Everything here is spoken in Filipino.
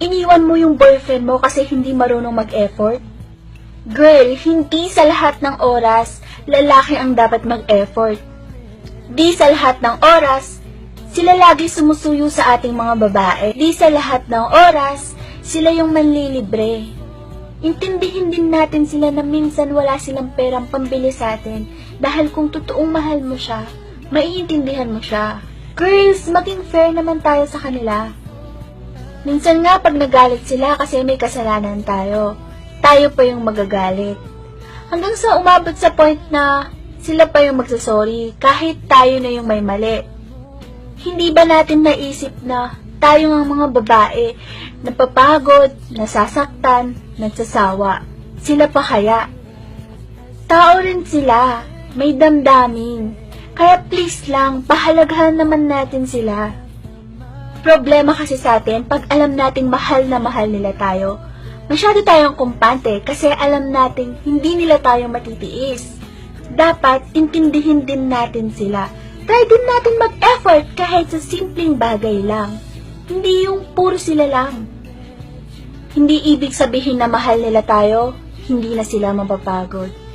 iniwan mo yung boyfriend mo kasi hindi marunong mag-effort? Girl, hindi sa lahat ng oras, lalaki ang dapat mag-effort. Di sa lahat ng oras, sila lagi sumusuyo sa ating mga babae. Di sa lahat ng oras, sila yung manlilibre. Intindihin din natin sila na minsan wala silang perang pambili sa atin dahil kung totoong mahal mo siya, maiintindihan mo siya. Girls, maging fair naman tayo sa kanila. Minsan nga pag nagalit sila kasi may kasalanan tayo, tayo pa yung magagalit. Hanggang sa umabot sa point na sila pa yung magsasorry kahit tayo na yung may mali. Hindi ba natin naisip na tayo ng mga babae napapagod, nasasaktan, nagsasawa? Sila pa kaya? Tao rin sila, may damdamin. Kaya please lang, pahalagahan naman natin sila. Problema kasi sa atin, pag alam nating mahal na mahal nila tayo, masyado tayong kumpante kasi alam nating hindi nila tayo matitiis. Dapat, intindihin din natin sila. Try din natin mag-effort kahit sa simpleng bagay lang. Hindi yung puro sila lang. Hindi ibig sabihin na mahal nila tayo, hindi na sila mapapagod.